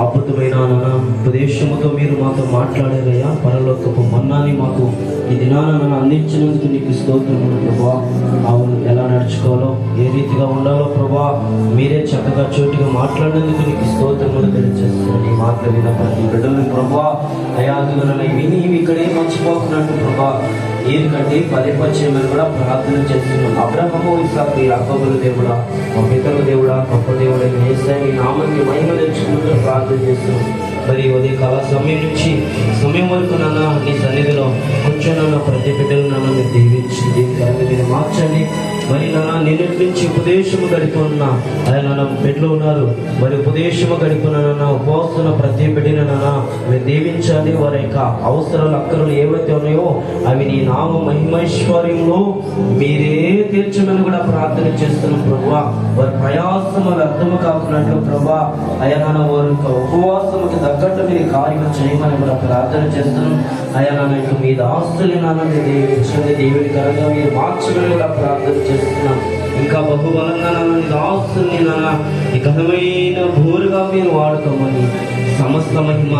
అద్భుతమైన నాన్న ఉపదేశముతో మీరు మాతో మాట్లాడారయ్యా. పరలోకపు మన్నాన్ని మాకు ఈ దినాన నన్ను అందించినందుకు నీకు స్తోత్రములు ప్రభా అవును ఎలా నడుచుకోవాలో ఏ రీతిగా ఉండాలో ప్రభా మీరే చక్కగా చోటుగా మాట్లాడినందుకు నీకు స్తోత్రములు తెలియజేస్తున్నాను నీ మాట్లాడిన ప్రతి బిడ్డలు ప్రభా అయాదులను విని ఇక్కడే మర్చిపోకున్నట్టు ప్రభా ఎందుకంటే పరిపరిచయమని కూడా ప్రార్థన చేస్తున్నాం. అబ్రహము ఇసాకు యాకోబుల దేవుడా మా పితల దేవుడా గొప్ప దేవుడా నేస్తాయి నీ మహిమ ప్రార్థన చేస్తున్నాం మరి ఉదయ కాల సమయం నుంచి సమయం వరకు నాన్న నీ సన్నిధిలో కూర్చొని ప్రతి బిడ్డలు నాన్న మీరు దీవించి దీనికి మీరు మార్చండి. మరి నాన్న నిన్నటి నుంచి ఉపదేశము గడిపున్న ఆయన నాన్న బిడ్డలు ఉన్నారు. మరి ఉపదేశము గడిపిన నాన్న ఉపవాస్తున్న ప్రతి బిడ్డను నాన్న మీరు దీవించాలి వారి యొక్క అవసరాలు అక్కరలు ఏవైతే ఉన్నాయో అవి నీ నామ మహిమైశ్వర్యంలో మీరే తీర్చమని కూడా ప్రార్థన చేస్తున్నాం ప్రభువా. వారి ప్రయాసములు అర్థము కాకున్నట్లు ప్రభా అయ్యా నాన్న వారి యొక్క ఉపవాసముకి తగ్గట్టు మీరు కార్యం చేయమని కూడా ప్రార్థన చేస్తున్నాం. అయ్యా నాన్న ఇక మీ ఆస్తులు నాన్న దేవుడి దేవుని కరంగా మీరు మార్చమని కూడా ప్రార్థన చేస్తున్నాం. ఇంకా బహుబలంగా నాన్న నీ ఆస్తుల్ని నాన్న ఈ ఘనమైన భూరుగా మీరు వాడుకోమని సమస్త మహిమ